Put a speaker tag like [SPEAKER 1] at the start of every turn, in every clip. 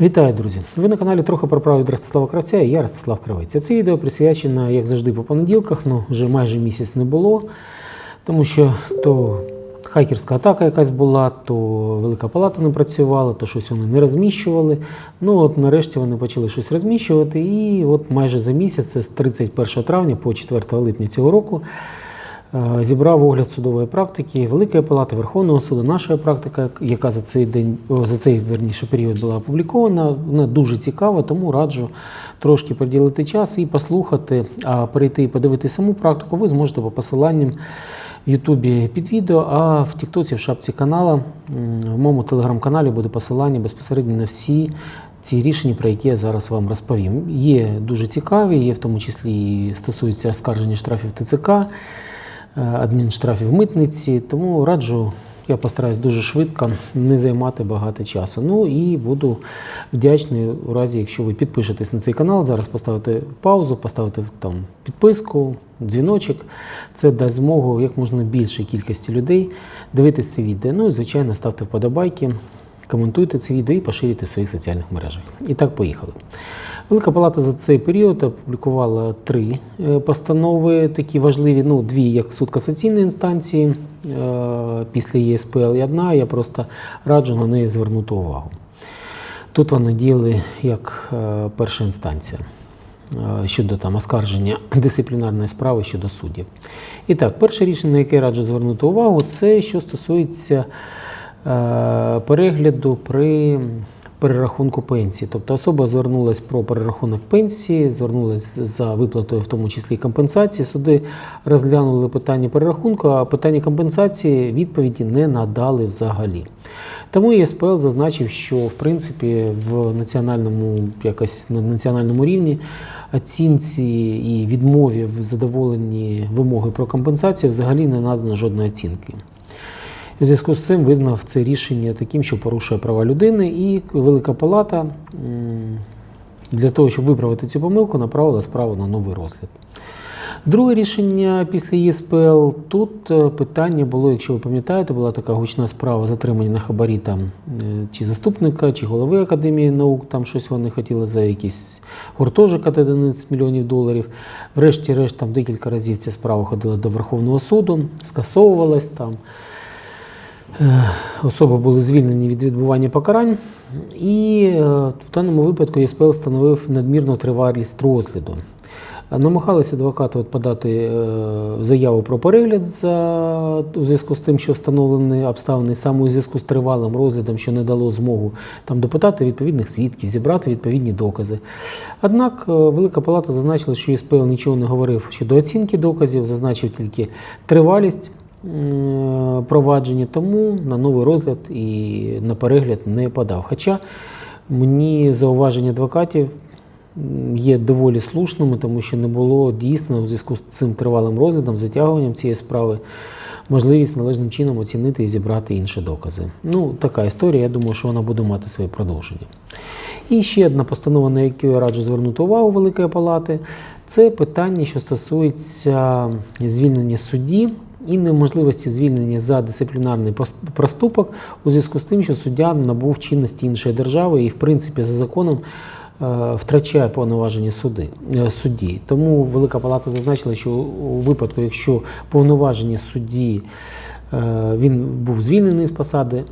[SPEAKER 1] Вітаю, друзі! Ви на каналі трохи про право від Ростислава Кравця і я Ростислав Кравець. Це відео присвячено, як завжди, по понеділках, ну вже майже місяць не було, тому що то хакерська атака якась була, то Велика Палата не працювала, то щось вони не розміщували. Ну от нарешті вони почали щось розміщувати, і от майже за місяць, це з 31 травня по 4 липня цього року. Е, Зібрав огляд судової практики Великої палати Верховного суду. Наша практика, яка за цей день, за цей верніше період була опублікована, вона дуже цікава, тому раджу трошки приділити час і послухати, а перейти і подивитися саму практику. Ви зможете по посиланням в Ютубі під відео, а в Тіктоці, в шапці канала, в моєму телеграм-каналі буде посилання безпосередньо на всі. Ці рішення, про які я зараз вам розповім, є дуже цікаві, є в тому числі і стосуються оскарження штрафів ТЦК, адмінштрафів митниці. Тому раджу, я постараюсь дуже швидко не займати багато часу. Ну і буду вдячний у разі, якщо ви підпишетесь на цей канал. Зараз поставити паузу, поставити там підписку, дзвіночок. Це дасть змогу як можна більшій кількості людей дивитися це відео. Ну і звичайно, ставте вподобайки. Коментуйте це відео і поширюйте в своїх соціальних мережах. І так, поїхали. Велика Палата за цей період опублікувала три е, постанови, такі важливі, ну, дві як суд касаційної інстанції е, після ЄСПЛ і одна. Я просто раджу на неї звернути увагу. Тут вони діяли як е, перша інстанція щодо там оскарження дисциплінарної справи щодо суддів. І так, перше рішення, на яке я раджу звернути увагу, це що стосується перегляду при перерахунку пенсії. Тобто особа звернулася про перерахунок пенсії, звернулася за виплатою, в тому числі компенсації. Суди розглянули питання перерахунку, а питання компенсації відповіді не надали взагалі. Тому ЄСПЛ зазначив, що в принципі в національному якось на національному рівні оцінці і відмові в задоволенні вимоги про компенсацію взагалі не надано жодної оцінки. У зв'язку з цим визнав це рішення таким, що порушує права людини, і Велика Палата для того, щоб виправити цю помилку, направила справу на новий розгляд. Друге рішення після ЄСПЛ. Тут е, питання було, якщо ви пам'ятаєте, була така гучна справа затримання на хабарі там е, чи заступника, чи голови Академії наук, там щось вони хотіли за якийсь гуртожик от 11 мільйонів доларів. Врешті-решт, там декілька разів ця справа ходила до Верховного суду, скасовувалась там. Е, Особи були звільнені від відбування покарань, і е, в даному випадку ЄСПЛ встановив надмірну тривалість розгляду. Е, Намагалися адвокати от подати заяву про перегляд за у зв'язку з тим, що встановлені обставини саме у зв'язку з тривалим розглядом, що не дало змогу там допитати відповідних свідків, зібрати відповідні докази. Однак Велика Палата зазначила, що ЄСПЛ нічого не говорив щодо оцінки доказів, зазначив тільки тривалість е, провадження, тому на новий розгляд і на перегляд не подав. Хоча мені зауваження адвокатів є доволі слушними, тому що не було дійсно у зв'язку з цим тривалим розглядом, затягуванням цієї справи, можливість належним чином оцінити і зібрати інші докази. Ну, така історія, я думаю, що вона буде мати своє продовження. І ще одна постанова, на яку я раджу звернути увагу Великої Палати, це питання, що стосується звільнення судді і неможливості звільнення за дисциплінарний проступок у зв'язку з тим, що суддя набув чинності іншої держави і, в принципі, за законом е, втрачає повноваження суди, е, судді. Тому Велика Палата зазначила, що у випадку, якщо повноваження судді е, він був звільнений з посади,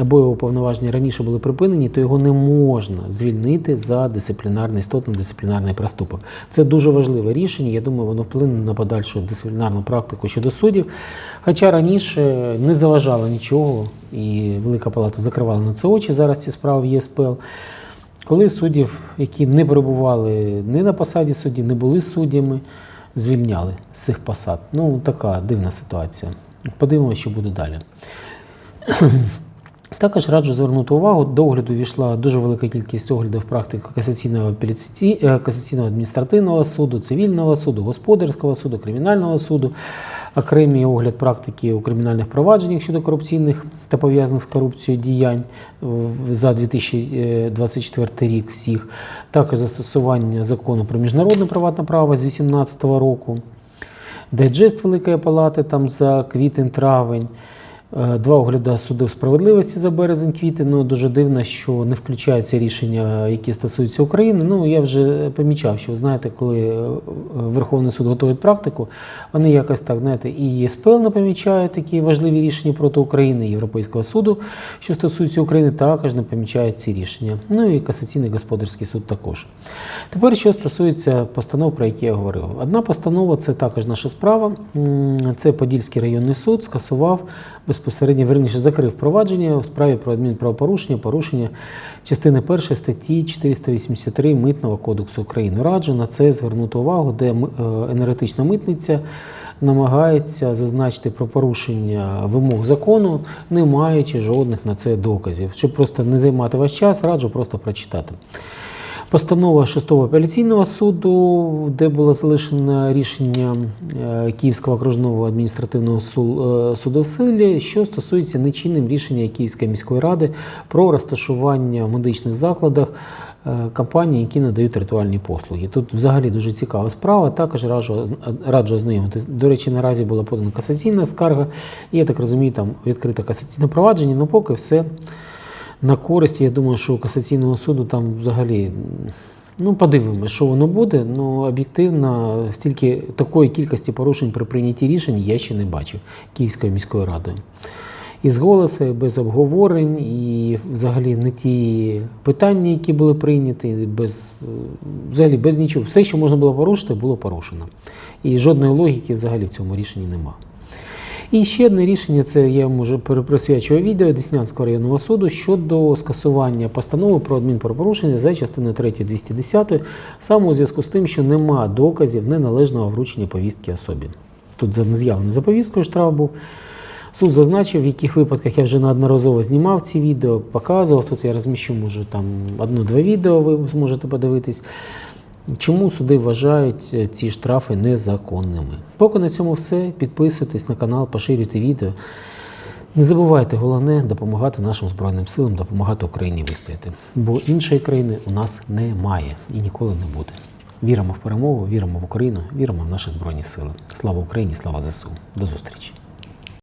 [SPEAKER 1] або його повноваження раніше були припинені, то його не можна звільнити за дисциплінарний істотний дисциплінарний проступок. Це дуже важливе рішення. Я думаю, воно вплине на подальшу дисциплінарну практику щодо суддів. Хоча раніше не заважало нічого, і Велика Палата закривала на це очі. Зараз ці справи в ЄСПЛ. Коли суддів, які не перебували ні на посаді судді, не були суддями, звільняли з цих посад. Ну, така дивна ситуація. Подивимося, що буде далі. Також раджу звернути увагу, до огляду війшла дуже велика кількість оглядів практики касаційного, е, касаційного адміністративного суду, цивільного суду, господарського суду, кримінального суду, окремий огляд практики у кримінальних провадженнях щодо корупційних та пов'язаних з корупцією діянь за 2024 рік всіх, також застосування закону про міжнародне приватне право з 2018 року, дайджест Великої Палати там за квітень-травень. Е, Два огляди суду справедливості за березень квітень. Ну дуже дивно, що не включаються рішення, які стосуються України. Ну я вже помічав, що знаєте, коли е, Верховний суд готує практику, вони якось так знаєте, і ЄСПЛ не помічають такі важливі рішення проти України, Європейського суду, що стосуються України, також не помічають ці рішення. Ну і касаційний господарський суд також. Тепер, що стосується постанов, про які я говорив. Одна постанова це також наша справа. Це Подільський районний суд скасував безпосередньо, верніше закрив провадження у справі про адмінправопорушення, порушення частини 1 статті 483 Митного кодексу України. Раджу на це звернути увагу, де е, енергетична митниця намагається зазначити про порушення вимог закону, не маючи жодних на це доказів. Щоб просто не займати ваш час, раджу просто прочитати. Постанова 6-го апеляційного суду, де було залишено рішення е, Київського окружного адміністративного е, суду в силі, що стосується нечинним рішення Київської міської ради про розташування в медичних закладах е, компаній, які надають ритуальні послуги. Тут взагалі дуже цікава справа. Також раджу, раджу ознайомитись. До речі, наразі була подана касаційна скарга, і я так розумію, там відкрите касаційне провадження, але поки все на користь. Я думаю, що касаційного суду там взагалі. Ну, подивимося, що воно буде. Ну, об'єктивно, стільки такої кількості порушень при прийнятті рішень я ще не бачив Київською міською радою. І з голосу, без обговорень, і взагалі не ті питання, які були прийняті, без, взагалі без нічого. Все, що можна було порушити, було порушено. І жодної логіки взагалі в цьому рішенні немає. І ще одне рішення це я вам уже присвячую відео Деснянського районного суду щодо скасування постанови про адмінправопорушення за частиною 3 210, саме у зв'язку з тим, що нема доказів неналежного вручення повістки особі. Тут за нез'явленою за повісткою штраф був. Суд зазначив, в яких випадках я вже неодноразово знімав ці відео, показував. Тут я розміщу, може, там одно-два відео, ви зможете подивитись. Чому суди вважають е, ці штрафи незаконними? Поки на цьому все. Підписуйтесь на канал, поширюйте відео. Не забувайте, головне допомагати нашим Збройним силам, допомагати Україні вистояти. Бо іншої країни у нас немає і ніколи не буде. Віримо в перемогу, віримо в Україну, віримо в наші Збройні сили. Слава Україні, слава ЗСУ. До зустрічі!